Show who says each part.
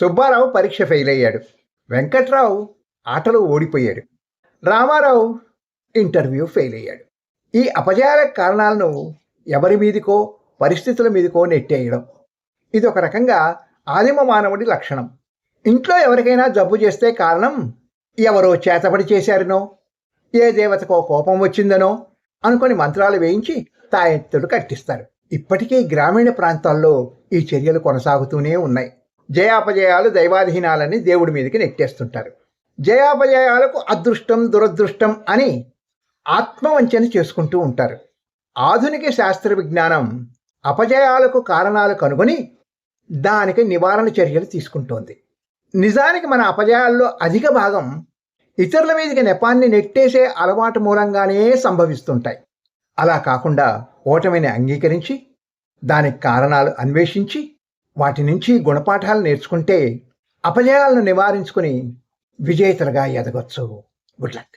Speaker 1: సుబ్బారావు పరీక్ష ఫెయిల్ అయ్యాడు. వెంకట్రావు ఆటలో ఓడిపోయాడు. రామారావు ఇంటర్వ్యూ ఫెయిల్ అయ్యాడు. ఈ అపజయాల కారణాలను ఎవరి మీదికో పరిస్థితుల మీదకో నెట్టేయడం. ఇది ఒక రకంగా ఆదిమ మానవుడి లక్షణం. ఇంట్లో ఎవరికైనా జబ్బు చేస్తే కారణం ఎవరో చేతబడి చేశారనో ఏ దేవతకో కోపం వచ్చిందనో అనుకొని మంత్రాలు వేయించి తాయెత్తుడు కట్టిస్తారు. ఇప్పటికీ గ్రామీణ ప్రాంతాల్లో ఈ చర్యలు కొనసాగుతూనే ఉన్నాయి. జయాపజయాలు దైవాధీనాలని దేవుడి మీదకి నెట్టేస్తుంటారు. జయాపజయాలకు అదృష్టం దురదృష్టం అని ఆత్మవంచన చేసుకుంటూ ఉంటారు. ఆధునిక శాస్త్ర విజ్ఞానం అపజయాలకు కారణాలు కనుగొని దానికి నివారణ చర్యలు తీసుకుంటోంది. నిజానికి మన అపజయాల్లో అధిక భాగం ఇతరుల మీదకి నెపాన్ని నెట్టేసే అలవాటు మూలంగానే సంభవిస్తుంటాయి. అలా కాకుండా ఓటమిని అంగీకరించి దానికి కారణాలు అన్వేషించి వాటి నుంచి గుణపాఠాలు నేర్చుకుంటే అపజయాలను నివారించుకుని విజేతలుగా ఎదగొచ్చు. Good luck